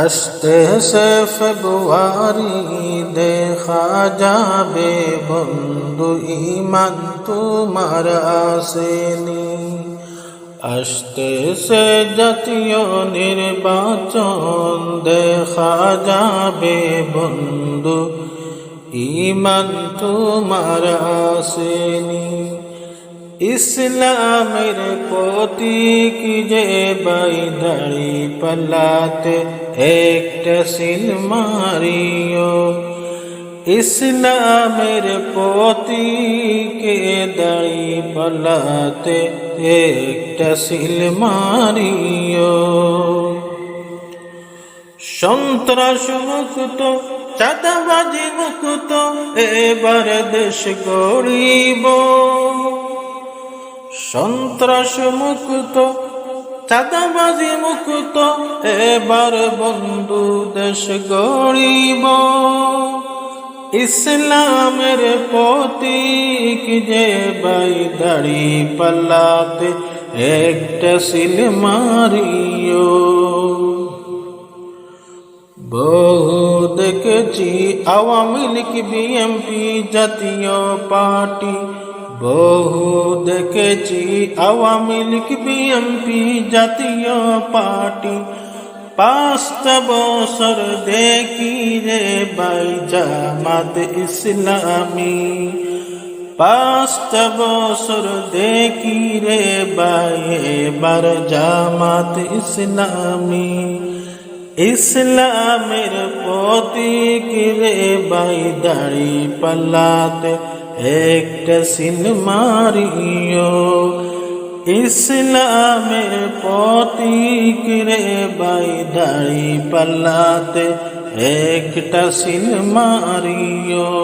আসতে সে ফেব্রুয়ারি দেখা যাবে বন্ধু ইমান তোমার আসেনি। আসতে সে জাতীয় নির্বাচন দেখা যাবে বন্ধু ইমান তোমার আসেনি। ইসলামের প্রতীক যে বাই দাড়ি পাল্লাতে একটা সিল মারিও ইসলামের প্রতীকে দাড়ি পাল্লাতে একটা সিল মারিও সন্ত্রাস মুক্ত চাঁদাবাজি মুক্ত এবার দেশ গড়িব সন্ত্রাস মুক্ত চাঁদাবাজি মুক্ত, এবার বন্ধু দেশ গড়িব। ইসলামের প্রতীক যে বাই দাড়ি পাল্লাতে একটা সিল মারিও। বহু দেখেছি আওয়ামী লীগ, বিএমপি জাতীয় পার্টি বহু দেখেছি আওয়ামী লীগ বিএমপি জাতীয় পার্টি। পাঁচটা বছর দেখি রে বাই জামাত ইসলামী। পাঁচটা বছর দেখি রে বাই এবার জামাত ইসলামী। ইসলামের প্রতীক রে বাই দাড়ি পাল্লাতে একটা সিল মারিও ইসলামের পতিক রে বাই দাড়ি পাল্লাতে একটা সিল মারিও